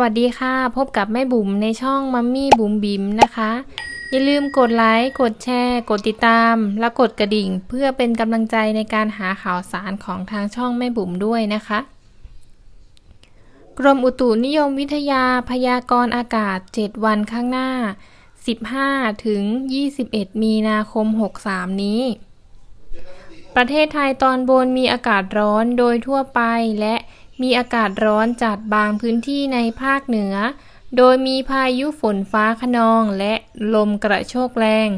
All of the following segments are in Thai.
สวัสดีค่ะ พบกับแม่บุ๋มในช่องมัมมี่บุ๋มบิ๋มนะคะ อย่าลืมกดไลค์กดแชร์ กดติดตาม และกดกระดิ่ง เพื่อเป็นกำลังใจในการหาข่าวสารของทางช่องแม่บุ๋มด้วยนะคะ กรมอุตุนิยมวิทยาพยากรณ์อากาศ 7 วันข้างหน้า 15 ถึง 21 มีนาคม 63 นี้ ประเทศไทยตอนบนมีอากาศร้อนโดยทั่วไปและ มีอากาศร้อนจัดบางพื้นที่ในภาคเหนือ โดยมีพายุฝนฟ้าขนองและลมกระโชกแรง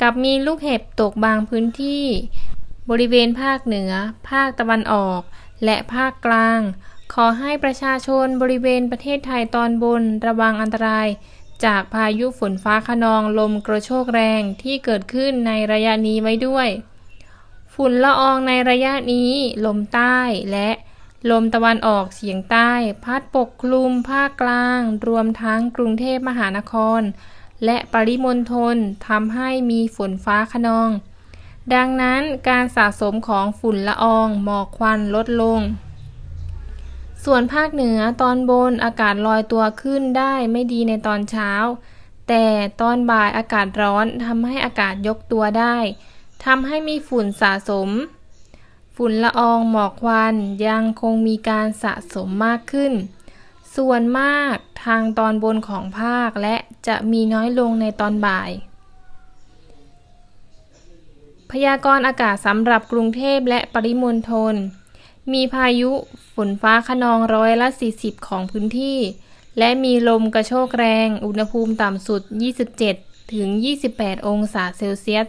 กับมีลูกเห็บตกบางพื้นที่ บริเวณภาคเหนือ ภาคตะวันออก และภาคกลาง ขอให้ประชาชนบริเวณประเทศไทยตอนบนระวังอันตราย จากพายุฝนฟ้าขนองลมกระโชกแรงที่เกิดขึ้นในระยะนี้ไว้ด้วย ฝุ่นละอองในระยะนี้ ลมใต้และ ลมตะวันออกเฉียงใต้ พัดปกคลุมภาคกลาง รวมทั้งกรุงเทพมหานคร และปริมณฑลทำให้มีฝนฟ้าขนอง ดังนั้นการสะสมของฝุ่นละอองหมอกควันลดลง ส่วนภาคเหนือตอนบนอากาศลอยตัวขึ้นได้ไม่ดีในตอนเช้า แต่ตอนบ่ายอากาศร้อนทำให้อากาศยกตัวได้ทำให้มีฝุ่นสะสม ฝุ่นละอองหมอกควันยังคงมีการสะสมมากขึ้น ส่วนมากทางตอนบนของภาคและจะมีน้อยลงในตอนบ่าย พยากรณ์อากาศสำหรับกรุงเทพและปริมณฑลมีพายุฝนฟ้าขนองร้อยละ 40 ของพื้นที่ และมีลมกระโชกแรง อุณหภูมิต่ำสุด 27 ถึง 28 องศาเซลเซียส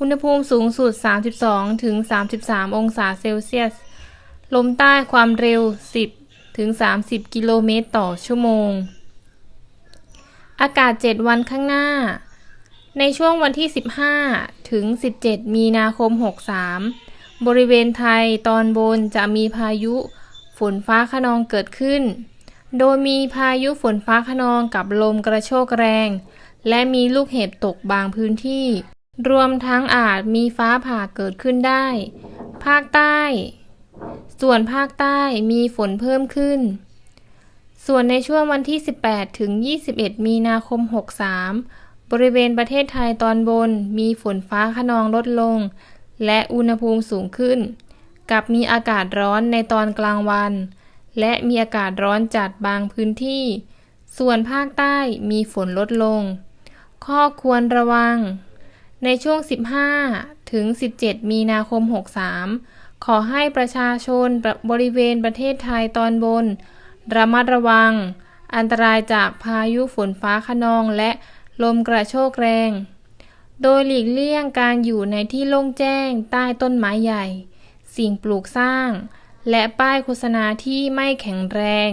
อุณหภูมิสูงสุด 32ถึง33 องศาเซลเซียส ลมใต้ความเร็ว 10ถึง30 กิโลเมตรต่อชั่วโมง อากาศ 7 วันข้างหน้า ในช่วงวันที่ 15 ถึง 17 มีนาคม 63 บริเวณไทยตอนบนจะมีพายุฝนฟ้าขนองเกิดขึ้น โดยมีพายุฝนฟ้าขนองกับลมกระโชกแรง และมีลูกเห็บตกบางพื้นที่ รวมทั้งอาจมีฟ้าผ่าเกิดขึ้นได้ ภาคใต้ ส่วนภาคใต้มีฝนเพิ่มขึ้น ส่วนในช่วงวันที่ 18 ถึง 21 มีนาคม 63 บริเวณประเทศไทยตอนบนมีฝนฟ้าขนองลดลง และอุณหภูมิสูงขึ้น กับมีอากาศร้อนในตอนกลางวัน และมีอากาศร้อนจัดบางพื้นที่ ส่วนภาคใต้มีฝนลดลง ข้อควรระวัง ในช่วง 15 ถึง 17 มีนาคม 63 ขอให้ประชาชนบริเวณประเทศไทยตอนบน ระมัดระวัง อันตรายจากพายุฝนฟ้าขนองและลมกระโชกแรง โดยหลีกเลี่ยงการอยู่ในที่โล่งแจ้งใต้ต้นไม้ใหญ่ สิ่งปลูกสร้าง และป้ายโฆษณาที่ไม่แข็งแรง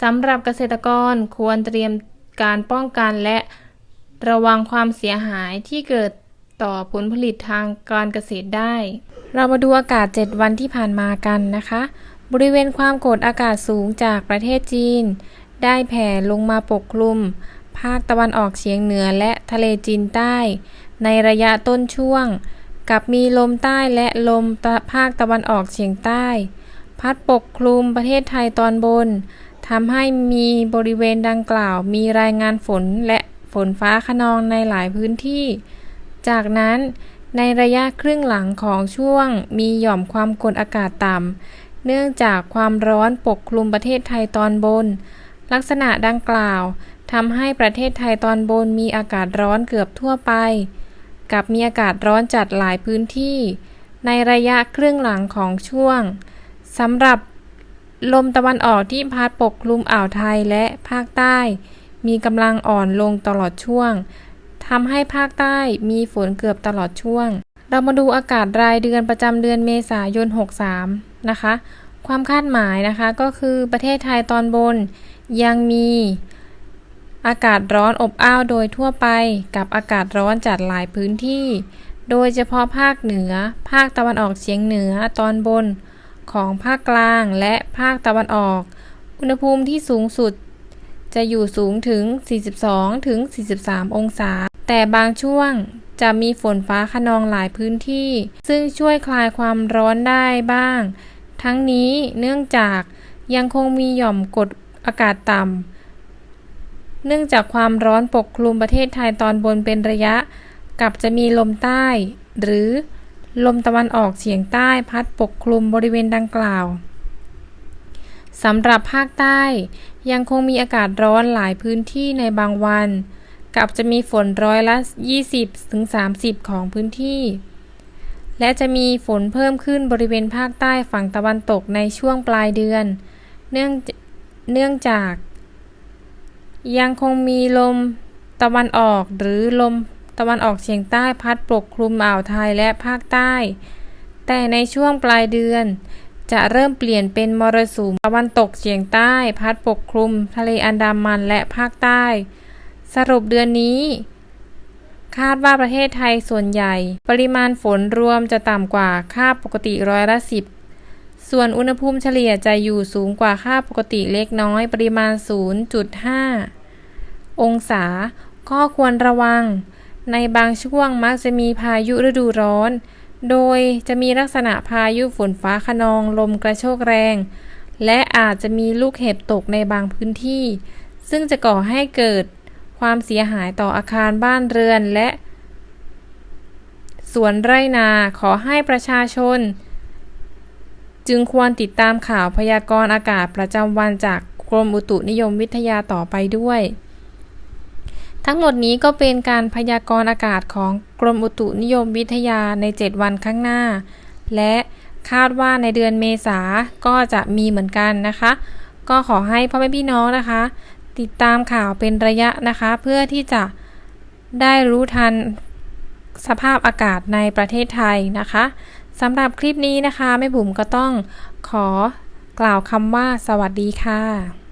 สำหรับเกษตรกรควรเตรียมการป้องกันและระวังความเสียหายที่เกิด ต่อผลผลิตทางการเกษตรได้ เรามาดูอากาศ 7 วันที่ผ่านมากันนะคะ บริเวณความกดอากาศสูงจากประเทศจีน ได้แผ่ลงมาปกคลุม ภาคตะวันออกเฉียงเหนือและทะเลจีนใต้ ในระยะต้นช่วง กับมีลมใต้และลมภาคตะวันออกเฉียงใต้ พัดปกคลุมประเทศไทยตอนบนทำให้มีบริเวณดังกล่าว มีรายงานฝนและฝนฟ้าขนองในหลายพื้นที่ จากนั้นในระยะครึ่งหลังของช่วงมีหย่อมความกดอากาศต่ำ เนื่องจากความร้อนปกคลุมประเทศไทยตอนบน ลักษณะดังกล่าวทำให้ประเทศไทยตอนบนมีอากาศร้อนเกือบทั่วไป กับมีอากาศร้อนจัดหลายพื้นที่ ในระยะครึ่งหลังของช่วงสำหรับลมตะวันออกที่พัดปกคลุมอ่าวไทยและภาคใต้ มีกำลังอ่อนลงตลอดช่วง ทำให้ภาคใต้มีฝนเกือบตลอดช่วง เรามาดูอากาศรายเดือนประจำเดือนเมษายน 63 นะคะ ความคาดหมายนะคะก็คือประเทศไทยตอนบนยังมีอากาศร้อนอบอ้าวโดยทั่วไปกับอากาศร้อนจัดหลายพื้นที่ โดยเฉพาะภาคเหนือ ภาคตะวันออกเฉียงเหนือตอนบน ของภาคกลางและภาคตะวันออก อุณหภูมิที่สูงสุดจะอยู่สูงถึง 42-43 องศา แต่บางช่วงจะมีฝนฟ้าขนองหลายพื้นที่ ซึ่งช่วยคลายความร้อนได้บ้าง ทั้งนี้เนื่องจากยังคงมีหย่อมกดอากาศต่ำ เนื่องจากความร้อนปกคลุมประเทศไทยตอนบนเป็นระยะ กับจะมีลมใต้ หรือลมตะวันออกเฉียงใต้พัดปกคลุมบริเวณดังกล่าวสำหรับภาคใต้ยังคงมีอากาศร้อนหลายพื้นที่ในบางวัน กับจะมีฝนร้อยละ 20-30 ของพื้นที่ และจะมีฝนเพิ่มขึ้นบริเวณภาคใต้ฝั่งตะวันตกในช่วงปลายเดือน เนื่องเนื่องจาก ยังคงมีลมตะวันออกหรือลมตะวันออกเฉียงใต้พัดปกคลุมอ่าวไทยและภาคใต้ แต่ในช่วงปลายเดือน จะเริ่มเปลี่ยนเป็นมรสุมตะวันตกเฉียงใต้ พัดปกคลุม ทะเลอันดามันและภาคใต้ สรุปเดือนนี้ คาดว่าประเทศไทยส่วนใหญ่ ปริมาณฝนรวมจะต่ำกว่าค่าปกติร้อยละสิบส่วนอุณหภูมิเฉลี่ยจะอยู่สูงกว่าค่าปกติเล็กน้อย ปริมาณ 0.5 องศาก็ควรระวัง ในบางช่วงมักจะมีพายุฤดูร้อน โดยจะมีลักษณะพายุฝนฟ้าขนองลมกระโชกแรง และอาจจะมีลูกเห็บตกในบางพื้นที่ ซึ่งจะก่อให้เกิด ความเสียหายต่ออาคารบ้านเรือนและสวนไร่นาขอให้ประชาชน จึงควรติดตามข่าวพยากรณ์อากาศประจำวันจากกรมอุตุนิยมวิทยาต่อไปด้วย ทั้งหมดนี้ก็เป็นการพยากรณ์อากาศของกรมอุตุนิยมวิทยาใน 7 วันข้างหน้า และคาดว่าในเดือนเมษาก็จะมีเหมือนกันนะคะ ก็ขอให้พ่อแม่พี่น้องนะคะ ติดตามข่าวเป็นระยะนะคะ เพื่อที่จะได้รู้ทันสภาพอากาศในประเทศไทยนะคะสำหรับคลิปนี้นะคะแม่บุ๋มก็ต้องขอกล่าวคำว่าสวัสดีค่ะ